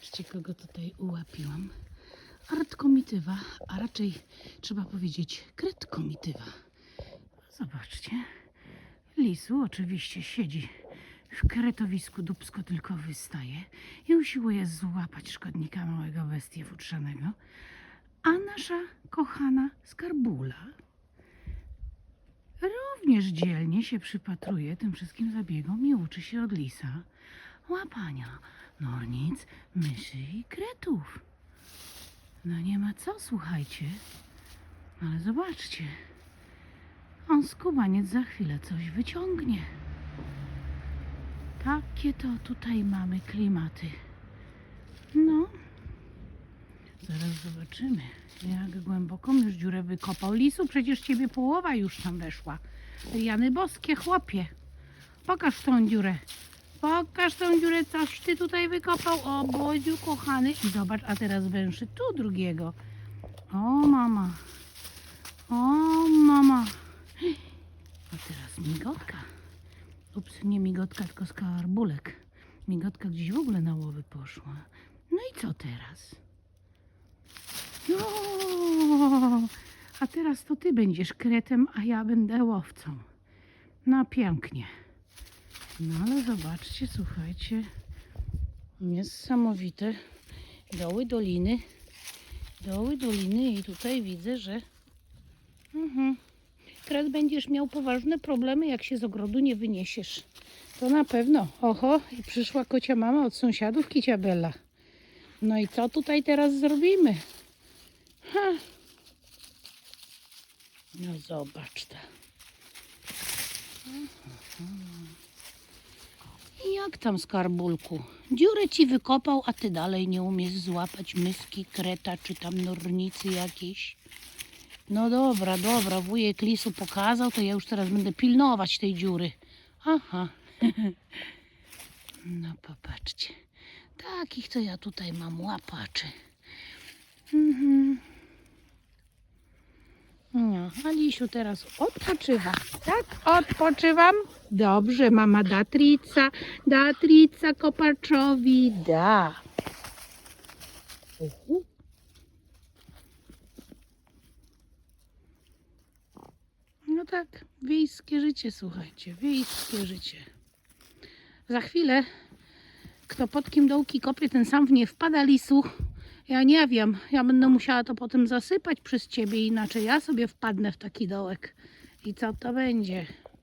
Zobaczcie, kogo tutaj ułapiłam. Artkomitywa, a raczej trzeba powiedzieć kretkomitywa. Zobaczcie. Lisu oczywiście siedzi w kretowisku, dubsko tylko wystaje i usiłuje złapać szkodnika małego bestię futrzanego. A nasza kochana skarbula również dzielnie się przypatruje tym wszystkim zabiegom i uczy się od lisa łapania nornic, myszy i kretów. No nie ma co, słuchajcie. Ale zobaczcie. On skubaniec za chwilę coś wyciągnie. Takie to tutaj mamy klimaty. No. Zaraz zobaczymy, jak głęboką już dziurę wykopał. Lisu, przecież ciebie połowa już tam weszła. Jany boskie, chłopie. Pokaż tą dziurę. Pokaż tą dziurę, coś ty tutaj wykopał. O, Bodziu kochany. I zobacz, a teraz węszy tu drugiego. O, mama. O, mama. A teraz migotka. Ups, nie migotka, tylko skarbulek. Migotka gdzieś w ogóle na łowy poszła. No i co teraz? No, a teraz to ty będziesz kretem, a ja będę łowcą. No pięknie. No ale zobaczcie, słuchajcie. Niesamowite. Doły doliny. Doły doliny i tutaj widzę, że mhm. Kret będziesz miał poważne problemy, jak się z ogrodu nie wyniesiesz. To na pewno. Oho, i przyszła kocia mama od sąsiadów, kicia Bella. No i co tutaj teraz zrobimy? Ha. No zobacz to. I Jak tam skarbulku? Dziurę ci wykopał, a ty dalej nie umiesz złapać myski, kreta czy tam nornicy jakiejś. No dobra, dobra, wujek lisu pokazał, to ja już teraz będę pilnować tej dziury. Aha. No popatrzcie. Takich to ja tutaj mam łapaczy. Mhm. No, a Lisiu teraz odpoczywa. Tak, odpoczywam. Dobrze, mama da trica, da trica kopaczowi, da. Uhu. No tak, wiejskie życie, słuchajcie, wiejskie życie. Za chwilę, kto pod kim dołki kopie, ten sam w nie wpada lisu. Ja nie wiem, ja będę musiała to potem zasypać przez ciebie, inaczej ja sobie wpadnę w taki dołek. I co to będzie?